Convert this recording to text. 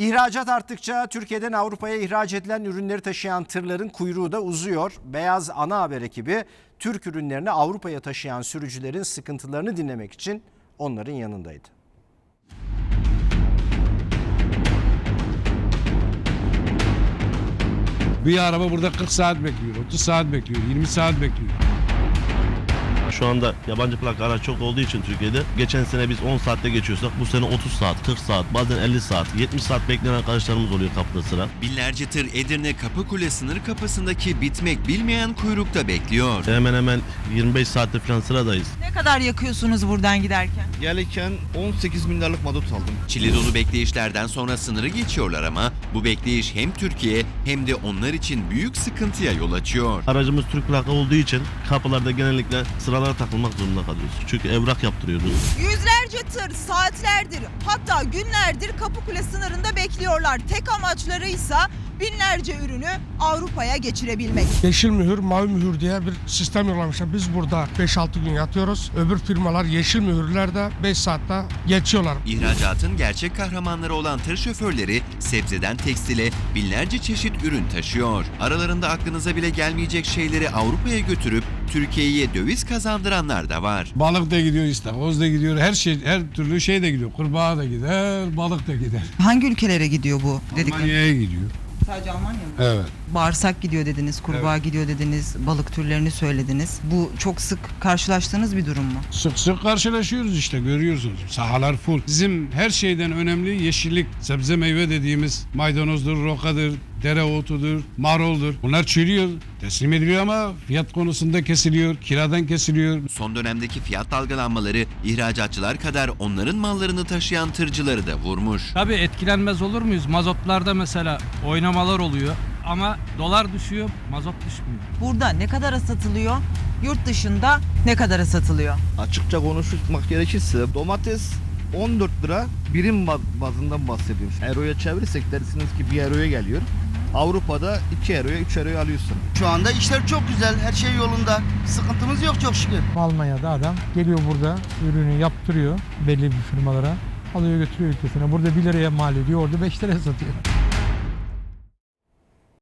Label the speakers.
Speaker 1: İhracat arttıkça Türkiye'den Avrupa'ya ihraç edilen ürünleri taşıyan tırların kuyruğu da uzuyor. Beyaz Ana Haber ekibi Türk ürünlerini Avrupa'ya taşıyan sürücülerin sıkıntılarını dinlemek için onların yanındaydı.
Speaker 2: Bir araba burada 40 saat bekliyor, 30 saat bekliyor, 20 saat bekliyor.
Speaker 3: Şu anda yabancı plaka araç çok olduğu için Türkiye'de geçen sene biz 10 saatte geçiyorsak bu sene 30 saat, 40 saat, bazen 50 saat, 70 saat bekleyen arkadaşlarımız oluyor kapıda sıra.
Speaker 4: Binlerce tır Edirne Kapıkule sınır kapısındaki bitmek bilmeyen kuyrukta bekliyor.
Speaker 3: Hemen hemen 25 saatte falan sıradayız.
Speaker 5: Ne kadar yakıyorsunuz buradan giderken?
Speaker 6: Gelirken 18 bin liralık mazot aldım.
Speaker 4: Çile dolu bekleyişlerden sonra sınırı geçiyorlar ama bu bekleyiş hem Türkiye hem de onlar için büyük sıkıntıya yol açıyor.
Speaker 3: Aracımız Türk plaka olduğu için kapılarda genellikle sıralara takılmak zorunda kalıyoruz. Çünkü evrak yaptırıyoruz.
Speaker 5: Yüzlerce tır saatlerdir hatta günlerdir Kapıkule sınırında bekliyorlar. Tek amaçları ise binlerce ürünü Avrupa'ya geçirebilmek.
Speaker 7: Yeşil mühür, mavi mühür diye bir sistem yollamışlar. Biz burada 5-6 gün yatıyoruz. Öbür firmalar yeşil mühürlerde 5 saatte geçiyorlar.
Speaker 4: İhracatın gerçek kahramanları olan tır şoförleri sebzeden tekstile binlerce çeşit ürün taşıyor. Aralarında aklınıza bile gelmeyecek şeyleri Avrupa'ya götürüp Türkiye'ye döviz kazandıranlar da var.
Speaker 2: Balık da gidiyor, istakoz da gidiyor, her şey, her türlü şey de gidiyor. Kurbağa da gider, balık da gider.
Speaker 5: Hangi ülkelere gidiyor bu dedikleri?
Speaker 2: Almanya'ya gidiyor.
Speaker 5: Sadece Almanya mı?
Speaker 2: Evet.
Speaker 5: Bağırsak gidiyor dediniz, kurbağa gidiyor dediniz, balık türlerini söylediniz. Bu çok sık karşılaştığınız bir durum mu?
Speaker 2: Sık sık karşılaşıyoruz işte görüyorsunuz. Sahalar full. Bizim her şeyden önemli yeşillik, sebze meyve dediğimiz maydanozdur, rokadır, dereotudur, maroldur. Bunlar çürüyor, teslim ediliyor ama fiyat konusunda kesiliyor, kiradan kesiliyor.
Speaker 4: Son dönemdeki fiyat dalgalanmaları ihracatçılar kadar onların mallarını taşıyan tırcıları da vurmuş.
Speaker 8: Tabii etkilenmez olur muyuz? Mazotlarda mesela oynamalar oluyor ama dolar düşüyor, mazot düşmüyor.
Speaker 5: Burada ne kadara satılıyor? Yurt dışında ne kadara satılıyor?
Speaker 6: Açıkça konuşmak gerekirse domates 14 lira birim ba- bazından bahsediyoruz. Euroya çevirirsek dersiniz ki 1 euroya geliyor. Avrupa'da 2 euroya 3 euroya alıyorsun.
Speaker 9: Şu anda işler çok güzel, her şey yolunda. Sıkıntımız yok çok şükür.
Speaker 7: Almanya'da adam geliyor burada ürünü yaptırıyor belli bir firmalara. Alıyor götürüyor ülkesine. Burada 1 liraya mal ediyor, orada 5 liraya satıyor.